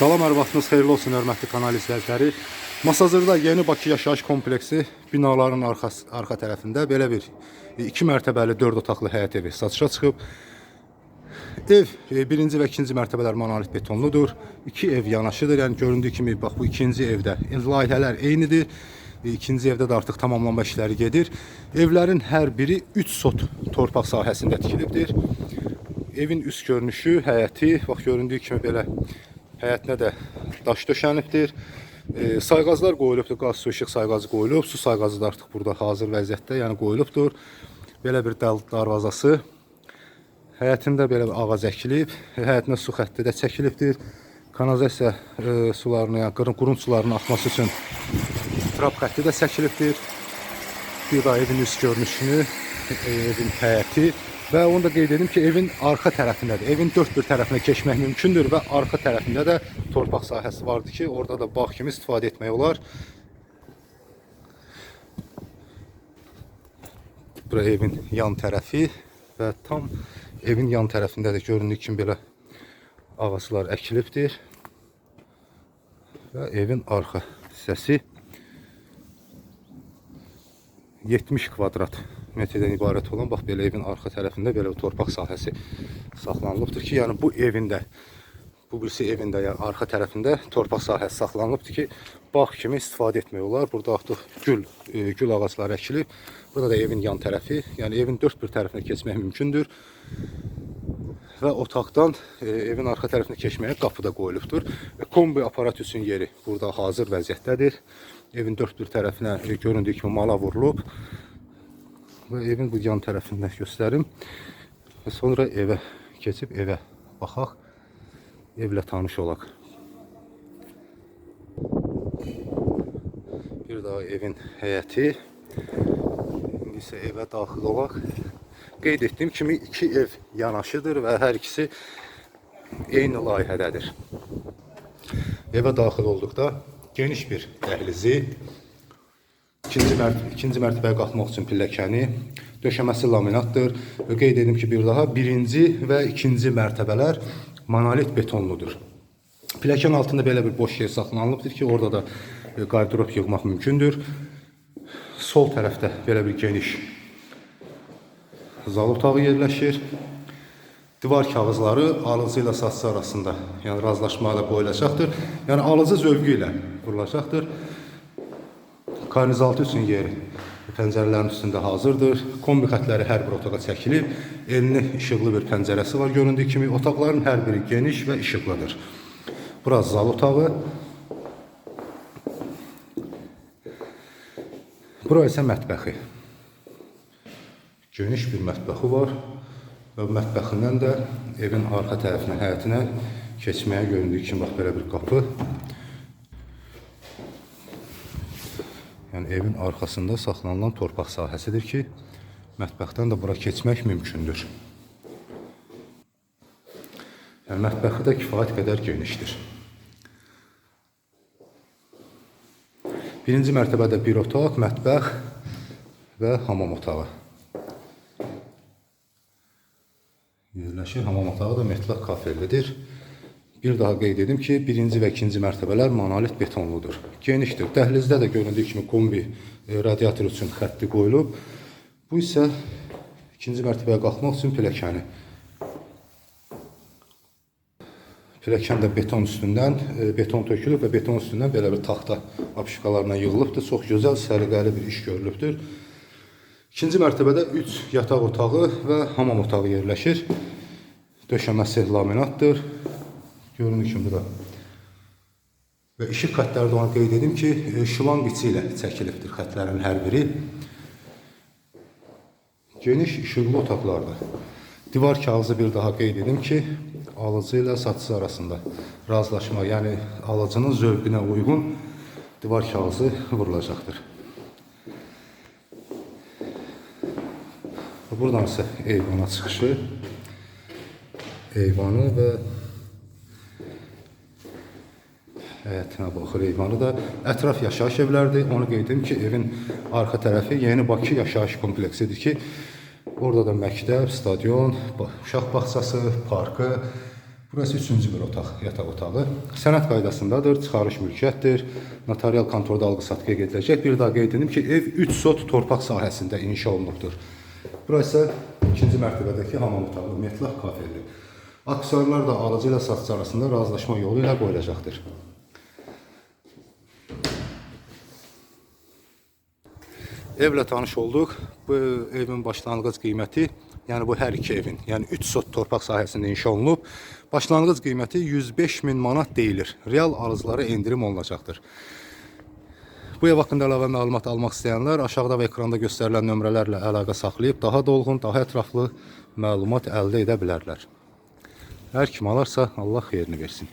Salam, hər vaxtınız xeyirli olsun, hörmətli kanal izləyiciləri. Masazırda yeni Bakı yaşayış kompleksi binaların arxası, arxa tərəfində belə bir 2 mərtəbəli 4 otaqlı həyət evi satışa çıxıb. Ev e, birinci və ikinci mərtəbələr monolit betonludur. İki ev yanaşıdır. Yəni göründüyü kimi bax bu ikinci evdə layihələr eynidir. E, İkinci evdə də artıq tamamlanma işləri gedir. Evlərin hər biri 3 sot torpaq sahəsində tikilibdir. Evin üst görünüşü, həyəti, bax göründüyü kimi belə həyətinə də daş döşənibdir. E, sayğaclar qoyulubdur, qaz su işıq sayğacı qoyulub, su sayğacı da artıq burada hazır vəziyyətdə, yəni qoyulubdur. Belə bir darvazası. Həyətində belə bir ağac əkilib, həyətinə su xətti də çəkilibdir. Kanalizasiya e, sularını, yəni qırın qurun sularının axması üçün trap xətti də çəkilibdir. Bir daha evin üst görünüşünü, e, evin həyəti və onu da qeyd edim ki, evin arxa tərəfindədir. Evin dörd bir tərəfinə keçmək mümkündür və arxa tərəfində də torpaq sahəsi vardır ki, orada da bağ kimi istifadə etmək olar. Bura evin yan tərəfi və tam evin yan tərəfində də göründüyü kimi belə ağaclar əkilibdir. Və evin arxa hissəsi 70 kvadrat metrdən ibarət olan bax belə evin arxa tərəfində belə torpaq sahəsi saxlanılıbdır ki, yəni bu evində bu birisi evində yəni arxa tərəfində torpaq sahəsi saxlanılıbdır ki, bağ kimi istifadə etmək olar. Burada artıq gül e, gül ağacları əkilib. Burada da evin yan tərəfi, yəni evin dörd bir tərəfinə keçmək mümkündür. Və otaqdan e, evin arxa tərəfinə keçməyə qapı da qoyulubdur. Və kombi aparat üçün yeri burada hazır vəziyyətdədir. Evin dörd bir tərəfinə e, göründüyü kimi mala vurulub. Və evin bu yan tərəfindən göstərim. Və sonra evə keçib evə baxaq. Evlə tanış olaq. Bir daha evin həyəti. İndi isə evə daxil olaq. Qeyd etdiyim kimi iki ev yanaşıdır və hər ikisi eyni layihədədir. Evə daxil olduqda geniş bir dəhlizi, ikinci, mərt ikinci mərtəbəyə qalxmaq üçün pilləkəni, döşəməsi laminatdır. Qeyd edim ki, bir daha birinci və ikinci mərtəbələr monolit betonludur. Pilləkən altında belə bir boş yer saxlanılıbdır ki, orada da e, qardırop yığmaq mümkündür. Sol tərəfdə belə bir geniş zal otağı yerləşir. Divar kağızları alıcı ilə satıcı arasında, yəni razılaşma ilə qoyulacaqdır. Yəni alıcı zövqü ilə qurulacaqdır. Karnizaltı üçün yeri pəncərələrin üstündə hazırdır. Kombi xətləri hər bir otağa çəkilib. Enli işıqlı bir pəncərəsi var göründüyü kimi. Otaqların hər biri geniş və işıqlıdır. Burası zal otağı. Bura isə mətbəxi. Geniş bir mətbəxi var və mətbəxindən də evin arxa tərəfinə, həyətinə keçməyə göründüyü kimi bax belə bir qapı. Yəni evin arxasında saxlanılan torpaq sahəsidir ki, mətbəxdən də bura keçmək mümkündür. Yəni mətbəxi də kifayət qədər genişdir. Birinci mərtəbədə bir otaq, mətbəx və hamam otağı. Yerləşir. Hamam otağı da metlaq kafellidir. Bir daha qeyd edim ki, birinci və ikinci mərtəbələr monolit betonludur. Genişdir. Dəhlizdə də göründüyü kimi kombi e, radiator üçün xətti qoyulub. Bu isə ikinci mərtəbəyə qalxmaq üçün pilləkəni. Pilləkən də beton üstündən, e, beton tökülüb və beton üstündən belə bir taxta apışkalarla yığılıbdır. Çox gözəl, səliqəli bir iş görülübdür. İkinci mərtəbədə 3 yataq otağı və hamam otağı yerləşir. Döşəməsi laminatdır. Görünür kimi da. Və işıq xətləri də onu qeyd edim ki, e, şılanq içi ilə çəkilibdir xətlərin hər biri. Geniş işıqlı otaqlarda. Divar kağızı bir daha qeyd edim ki, alıcı ilə satıcı arasında razılaşma, yəni alıcının zövqünə uyğun divar kağızı vurulacaqdır. Buradan isə eyvana çıxışı, eyvanı və həyətinə baxır eyvanı da. Ətraf yaşayış evlərdir. Onu qeyd edim ki, evin arxa tərəfi Yeni Bakı yaşayış kompleksidir ki, orada da məktəb, stadion, uşaq bağçası, parkı, Burası üçüncü bir otaq, yataq otağı. Sənəd qaydasındadır, çıxarış mülkiyyətdir. Notarial kontorda alqı-satqıya gediləcək. Bir daha qeyd edim ki, ev 3 sot torpaq sahəsində inşa olunubdur. Burası ikinci mərtəbədəki hamam otağı, ümumiyyətlə kafeldir. Aksessuarlar da alıcı ilə satıcı arasında razılaşma yolu ilə qoyulacaqdır. Evlə tanış olduq. Bu evin başlanğıc qiyməti, yəni bu hər iki evin, yəni 3 sot torpaq sahəsində inşa olunub. Başlanğıc qiyməti 105 min manat deyilir. Real alıcılara endirim olunacaqdır. Bu ev haqqında əlavə məlumat almaq istəyənlər aşağıda və ekranda göstərilən nömrələrlə əlaqə saxlayıb daha dolğun, daha ətraflı məlumat əldə edə bilərlər. Hər kim alarsa Allah xeyrini versin.